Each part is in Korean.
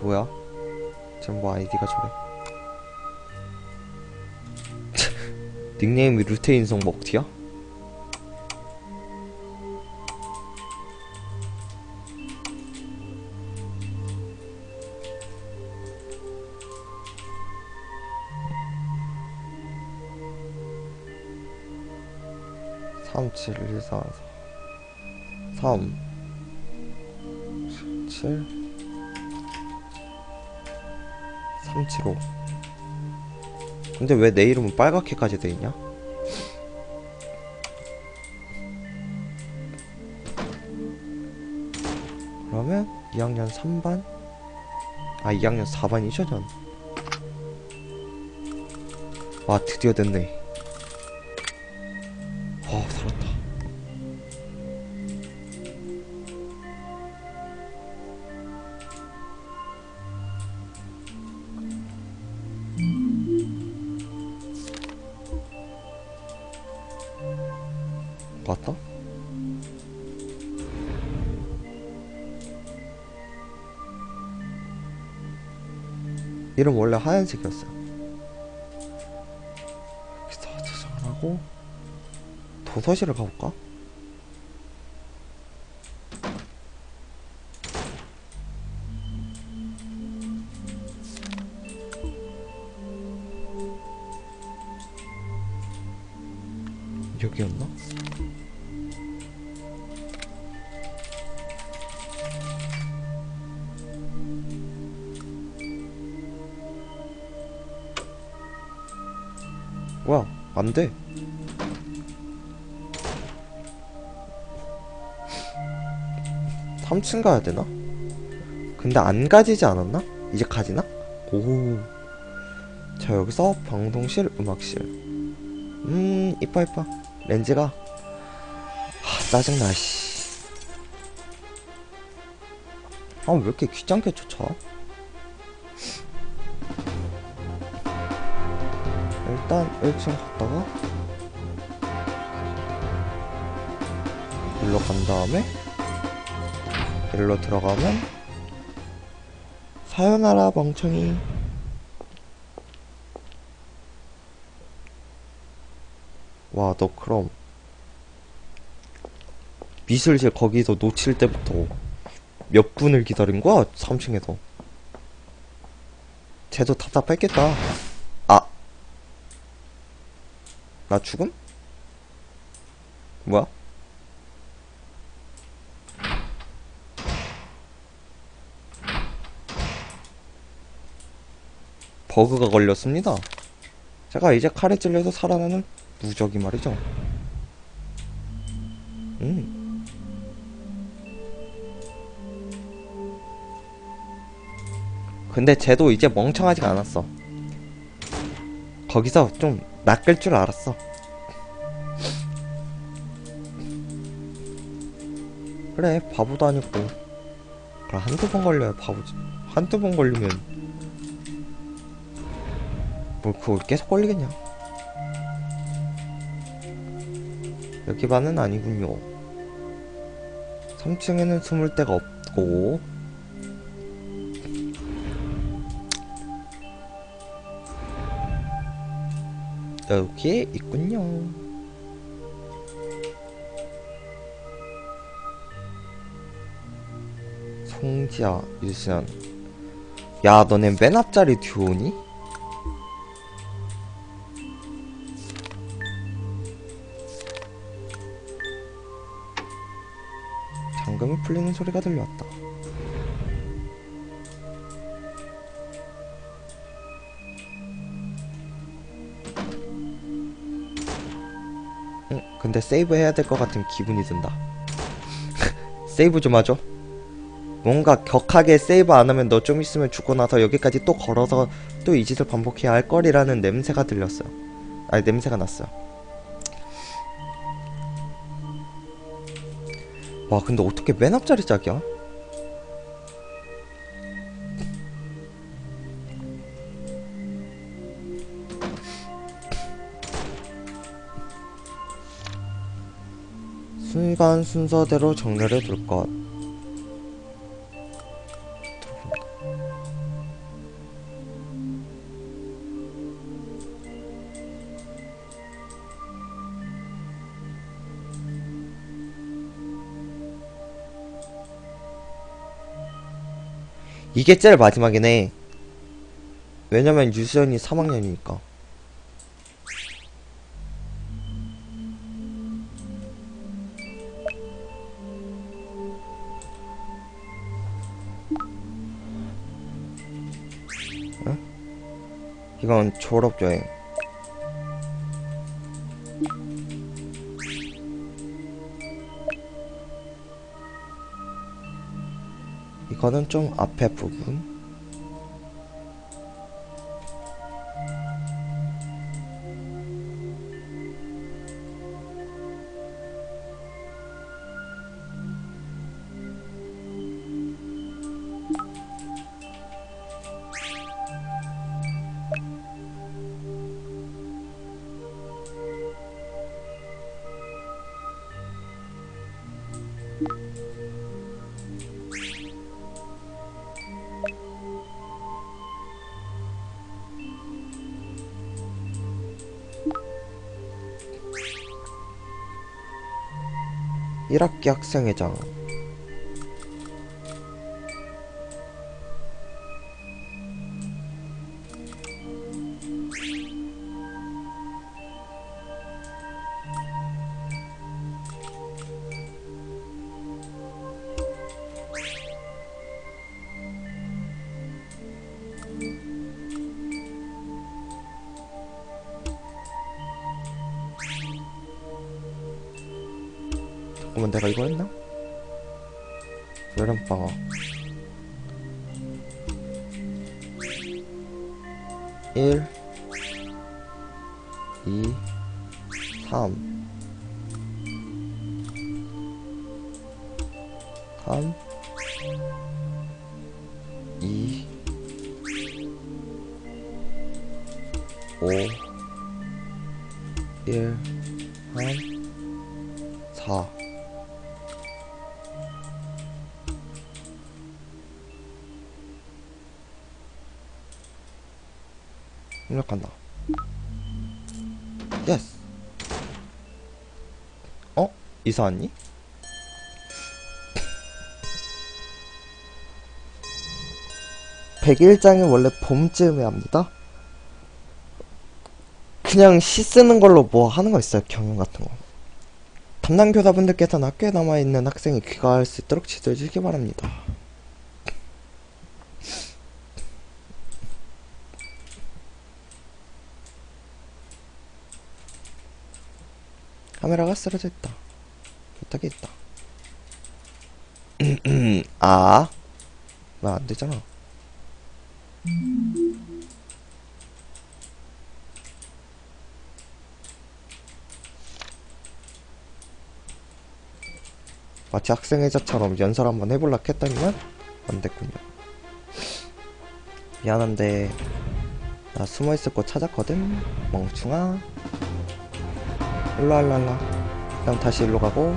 뭐야? 지금 뭐 아이디가 저래? 닉네임이 루테인성 먹튀야? 삼, 칠, 일, 사, 사. 삼, 칠, 375 근데 왜 내 이름은 빨갛게까지 돼 있냐? 그러면 2학년 3반? 아 2학년 4반이죠 전. 와 드디어 됐네. 맞다? 이름 원래 하얀색이었어요. 여기서 저장을 하고 도서실을 가볼까? 안돼 삼층 가야 되나? 근데 안 가지지 않았나? 이제 가지나? 오. 자 여기서 방송실 음악실 음 이뻐 이뻐 렌즈가 아 짜증나 씨. 아 왜 이렇게 귀찮게 쫓아? 일단 1층 갔다가 일로 간 다음에 일로 들어가면 사요나라 멍청이 와 너 그럼 미술실 거기서 놓칠 때부터 몇 분을 기다린 거야? 3층에서 쟤도 답답했겠다 아 나 죽음? 뭐야? 버그가 걸렸습니다. 제가 이제 칼에 찔려서 살아나는 무적이 말이죠. 음. 근데 쟤도 이제 멍청하지가 않았어. 거기서 좀 낚을 줄 알았어. 그래, 바보도 아니고. 그래, 한두 번 걸려야 바보지. 한두 번 걸리면. 뭘 그걸 계속 걸리겠냐? 여기 반은 아니군요. 3층에는 숨을 데가 없고. 여기에 있군요. 송지아, 유수연. 야, 너네 맨 앞자리 듀오니? 잠금이 풀리는 소리가 들려왔다. 근데 세이브 해야 될 것 같은 기분이 든다. 세이브 좀 하죠. 뭔가 격하게 세이브 안 하면 너 좀 있으면 죽고 나서 여기까지 또 걸어서 또 이 짓을 반복해야 할 거리라는 냄새가 들렸어요. 아니 냄새가 났어요. 와 근데 어떻게 맨 앞자리 짝이야? 시간 순서대로 정렬해 둘 것. 이게 제일 마지막이네. 왜냐면 유수연이 3학년이니까. 이건 졸업여행. 이거는 좀 앞에 부분. 일학기 학생회장. 여름방학. 1 2 3 3 2 5 1 3 4 입력한다. 예스. 어? 이사 왔니? 백일장이 원래 봄쯤에 합니다. 그냥 시 쓰는 걸로 뭐 하는 거 있어요, 경영 같은 거. 담당 교사분들께서는 학교에 남아있는 학생이 귀가할 수 있도록 지도해 주시기 바랍니다. 카메라가 쓰러져 있다. 부탁이 있다. 아, 나 안 되잖아. 마치 학생회장처럼 연설 한번 해볼라 했더니만 안 됐군요. 미안한데 나 숨어있을 곳 찾았거든 멍충아 일로 와, 일로 와, 일로 와. 그럼 다시 일로 가고.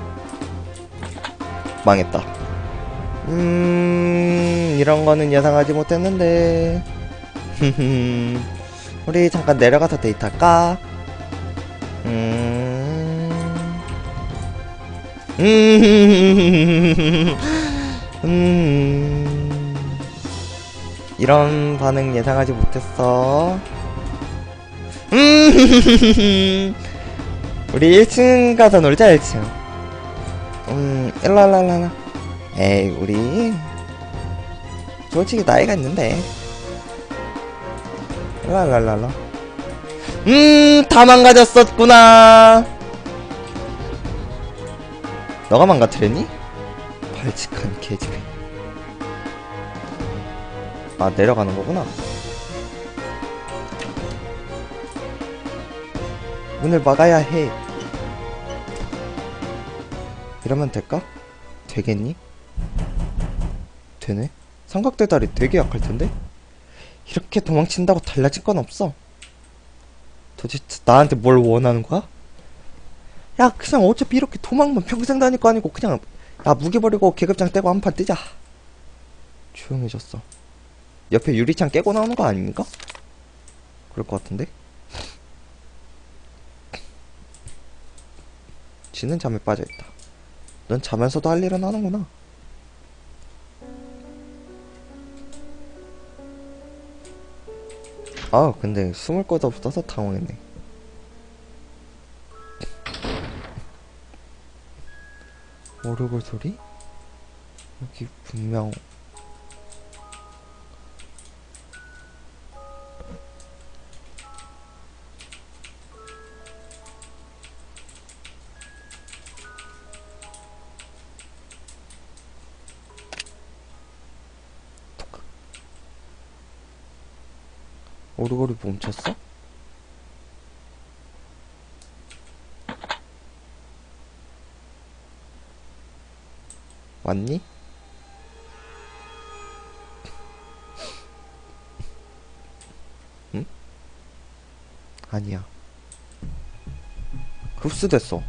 망했다. 음 이런 거는 예상하지 못했는데. 우리 잠깐 내려가서 데이트할까? 음... 음... 음... 이런 반응 예상하지 못했어. 음... 우리 1층 가서 놀자 1층. 음 일로와 에이 우리. 솔직히 나이가 있는데. 일로와 음다 망가졌었구나. 너가 망가뜨렸니? 발칙한 개집애. 아 내려가는 거구나. 문을 막아야 해. 이러면 될까? 되겠니? 되네. 삼각대다리 되게 약할 텐데? 이렇게 도망친다고 달라질 건 없어. 도대체 나한테 뭘 원하는 거야? 야, 그냥 어차피 이렇게 도망만 평생 다닐 거 아니고 그냥 야 무기 버리고 계급장 떼고 한판 뜨자. 조용해졌어. 옆에 유리창 깨고 나오는 거 아닙니까? 그럴 것 같은데? 지는 잠에 빠져있다. 넌 자면서도 할 일은 하는구나. 아 근데 숨을 곳 없어서 당황했네 오르골 소리? 여기 분명 오르골이 멈췄어? 왔니? 응? 아니야. 흡수됐어.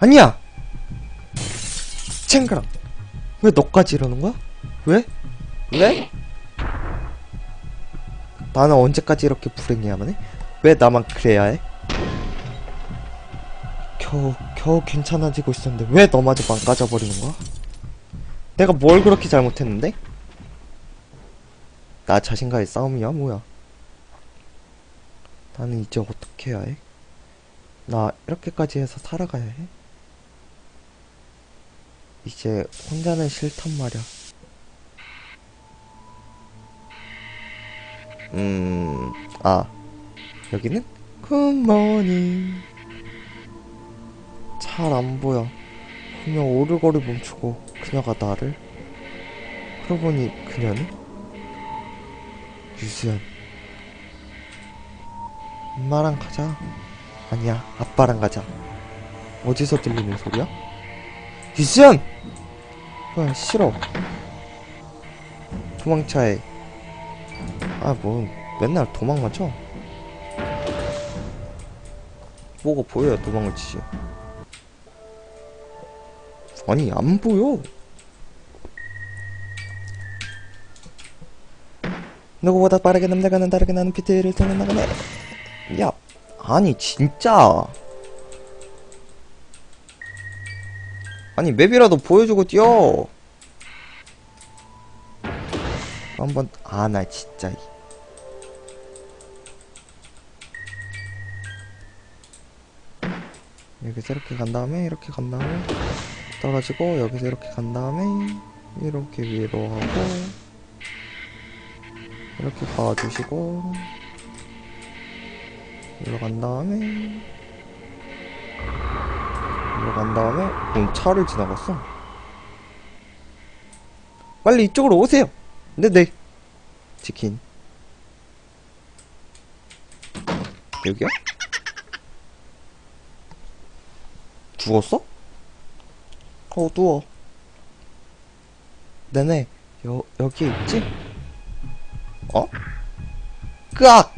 아니야! 챙그랑! 왜 너까지 이러는 거야? 왜? 왜? 나는 언제까지 이렇게 불행해야만 해? 왜 나만 그래야 해? 겨우, 겨우 괜찮아지고 있었는데 왜 너마저 망가져버리는 거야? 내가 뭘 그렇게 잘못했는데? 나 자신과의 싸움이야 뭐야 나는 이제 어떻게 해야 해? 나 이렇게까지 해서 살아가야 해? 이제 혼자는 싫단 말이야 음... 아 여기는? 굿모닝 잘 안 보여. 분명 오르골을 멈추고 그녀가 나를? 그러고 보니 그녀는? 유수연. 엄마랑 가자. 아니야 아빠랑 가자. 어디서 들리는 소리야? 유수연! 뭐야 싫어. 도망차해 아 뭐 맨날 도망만 쳐. 뭐가 보여야 도망을 치지. 아니 안 보여. 누구보다 빠르게 남들과는 다르게 나는 피트를 통해 나가네. 야 아니 진짜. 아니 맵이라도 보여주고 뛰어. 한번 아 나 진짜 여기서 이렇게 간 다음에 이렇게 간 다음에 떨어지고 여기서 이렇게 간 다음에 이렇게 위로 하고 이렇게 봐주시고 이리로 간 다음에 이리로 간 다음에 음, 차를 지나갔어. 빨리 이쪽으로 오세요. 네네. 치킨. 여기야? 죽었어? 어두워 네네 여, 여기 있지? 어? 끄악!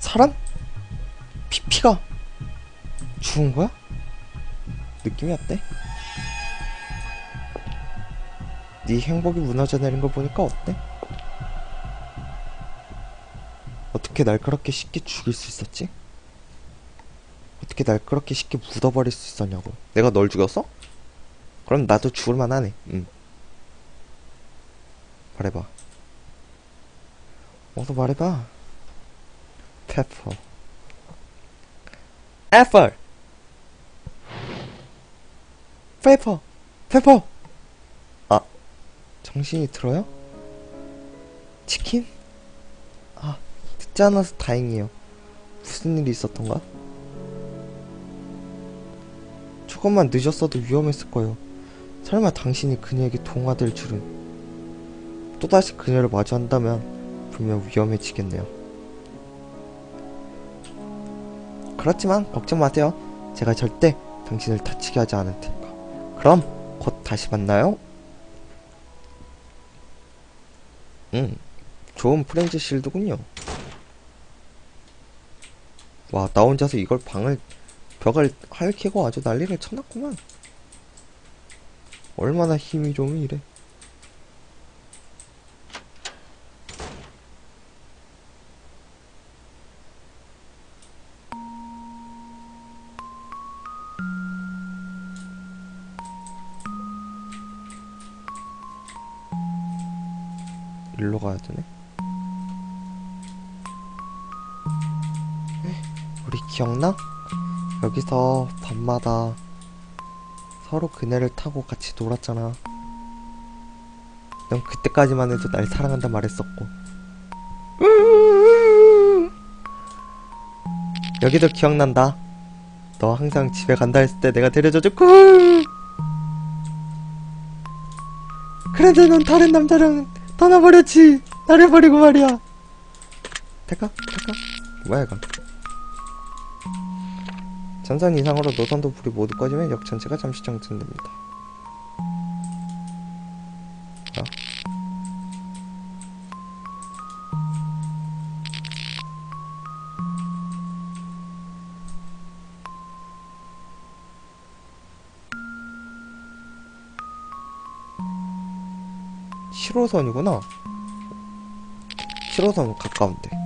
사람? 피 피가 죽은 거야? 느낌이 어때? 네 행복이 무너져 내린 거 보니까 어때? 어떻게 날 그렇게 쉽게 죽일 수 있었지? 어떻게 날 그렇게 쉽게 묻어버릴 수 있었냐고. 내가 널 죽였어? 그럼 나도 죽을 만하네. 응. 말해봐. 어서 말해봐. 페퍼 애플 페퍼 페퍼 아 정신이 들어요? 치킨? 아 듣지 않아서 다행이에요. 무슨 일이 있었던가? 조금만 늦었어도 위험했을 거예요 설마 당신이 그녀에게 동화될 줄은 또다시 그녀를 마주한다면 분명 위험해지겠네요. 그렇지만 걱정 마세요. 제가 절대 당신을 다치게 하지 않을 테니까. 그럼 곧 다시 만나요. 음, 좋은 프렌즈 실드군요. 와, 나 혼자서 이걸 방을 벽을 핥히고 아주 난리를 쳐놨구만. 얼마나 힘이 좋은 이래. 일로 가야 되네. 우리 기억나? 여기서 밤마다 서로 그네를 타고 같이 놀았잖아. 넌 그때까지만 해도 날 사랑한다 말했었고. 여기도 기억난다. 너 항상 집에 간다 했을 때 내가 데려줘줬고. 그런데 넌 다른 남자랑 떠나버렸지. 나를 버리고 말이야. 될까? 될까? 뭐야 이건? 전선 이상으로 노선도 불이 모두 꺼지면 역 전체가 잠시 정전됩니다. 자. 칠호선이구나 7호선 가까운데.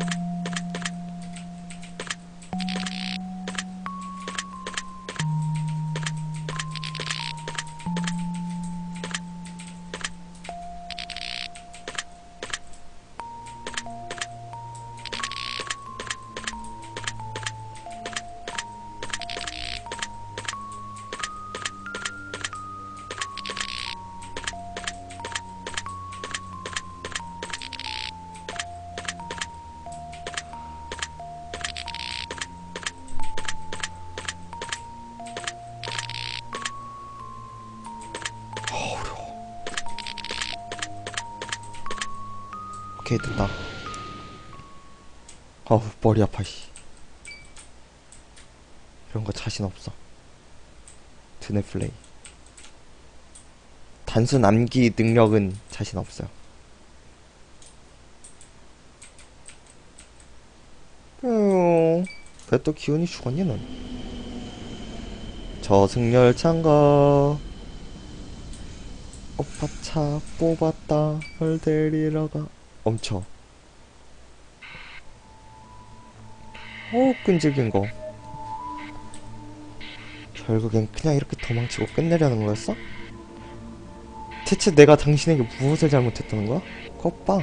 오케이 됐다. 어우 머리 아파 씨. 이런 거 자신 없어. 드네 플레이. 단순 암기 능력은 자신 없어요. 왜또 기운이 죽었니 넌? 저승열차인가 오빠 차 뽑았다 널 데리러 가 멈춰 오 끈질긴 거. 결국엔 그냥 이렇게 도망치고 끝내려는 거였어? 대체 내가 당신에게 무엇을 잘못했다는 거야? 겉봐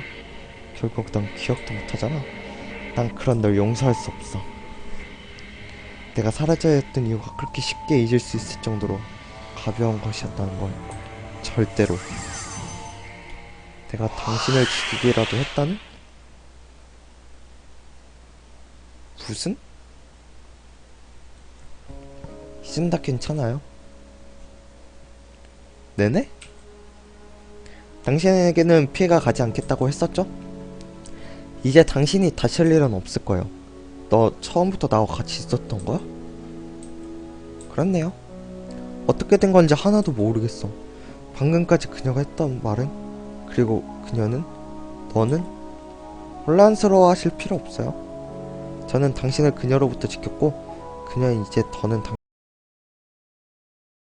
결국 넌 기억도 못하잖아. 난 그런 널 용서할 수 없어. 내가 사라져야 했던 이유가 그렇게 쉽게 잊을 수 있을 정도로 가벼운 것이었다는 걸 절대로 내가 당신을 죽이기라도 했다는? 무슨? 이젠 다 괜찮아요. 네네? 당신에게는 피해가 가지 않겠다고 했었죠? 이제 당신이 할 일은 없을 거예요. 너 처음부터 나와 같이 있었던 거야? 그렇네요. 어떻게 된 건지 하나도 모르겠어. 방금까지 그녀가 했던 말은 그리고 그녀는 너는 혼란스러워 하실 필요 없어요. 저는 당신을 그녀로부터 지켰고 그녀는 이제 더는 당